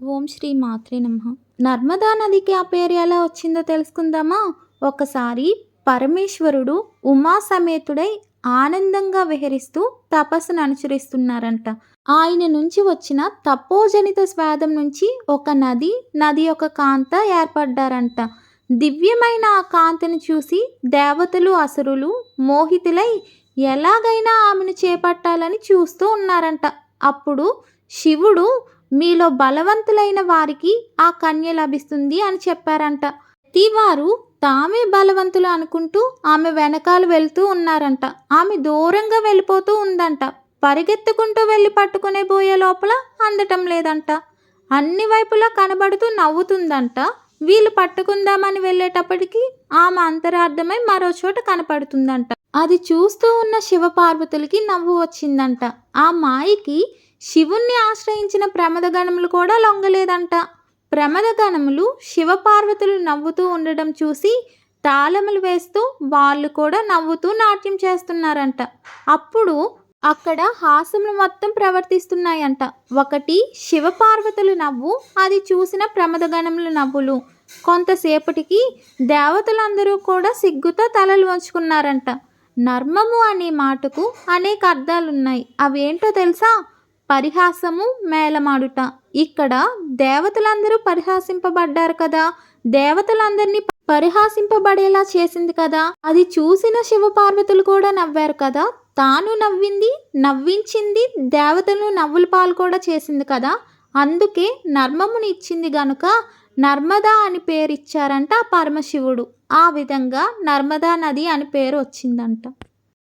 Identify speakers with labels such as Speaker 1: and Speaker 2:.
Speaker 1: ఓం శ్రీ మాత్రే నమ. నర్మదా నదికి ఆ పేరు ఎలా వచ్చిందో తెలుసుకుందామా? ఒకసారి పరమేశ్వరుడు ఉమా సమేతుడై ఆనందంగా విహరిస్తూ తపస్సును అనుసరిస్తున్నారంట. ఆయన నుంచి వచ్చిన తపోజనిత స్వాదం నుంచి ఒక నది నది యొక్క కాంత ఏర్పడ్డారంట. దివ్యమైన ఆ కాంతను చూసి దేవతలు అసురులు మోహితులై ఎలాగైనా ఆమెను చేపట్టాలని చూస్తూ ఉన్నారంట. అప్పుడు శివుడు మీలో బలవంతులైన వారికి ఆ కన్య లభిస్తుంది అని చెప్పారంట. ప్రతివారు తామే బలవంతులు అనుకుంటూ ఆమె వెనకాల వెళ్తూ ఉన్నారంట. ఆమె దూరంగా వెళ్ళిపోతూ ఉందంట. పరిగెత్తుకుంటూ వెళ్ళి పట్టుకునే పోయే లోపల అందటం లేదంట. అన్ని వైపులా కనబడుతూ నవ్వుతుందంట. వీళ్ళు పట్టుకుందామని వెళ్ళేటప్పటికి ఆమె అంతరార్థమై మరో చోట కనపడుతుందంట. అది చూస్తూ ఉన్న శివపార్వతులకి నవ్వు వచ్చిందంట. ఆ మాయకి శివుణ్ణి ఆశ్రయించిన ప్రమదగణములు కూడా లొంగలేదంట. ప్రమదగణములు శివపార్వతులు నవ్వుతూ ఉండడం చూసి తాళములు వేస్తూ వాళ్ళు కూడా నవ్వుతూ నాట్యం చేస్తున్నారంట. అప్పుడు అక్కడ హాసములు మొత్తం ప్రవర్తిస్తున్నాయంట. ఒకటి శివపార్వతులు నవ్వు అది చూసిన ప్రమదగణములు నవ్వులు. కొంతసేపటికి దేవతలందరూ కూడా సిగ్గుతో తలలు వంచుకున్నారంట. నర్మము అనే మాటకు అనేక అర్థాలున్నాయి. అవేంటో తెలుసా? పరిహాసము మేలమాడుట ఇక్కడ దేవతలందరూ పరిహాసింపబడ్డారు కదా. దేవతలందరినీ పరిహాసింపబడేలా చేసింది కదా. అది చూసిన శివపార్వతులు కూడా నవ్వారు కదా. తాను నవ్వింది నవ్వించింది దేవతలను నవ్వుల పాలు కూడా చేసింది కదా. అందుకే నర్మముని ఇచ్చింది గనుక నర్మదా అని పేరు ఇచ్చారంట పరమశివుడు. ఆ విధంగా నర్మదా నది అని పేరు వచ్చిందంట.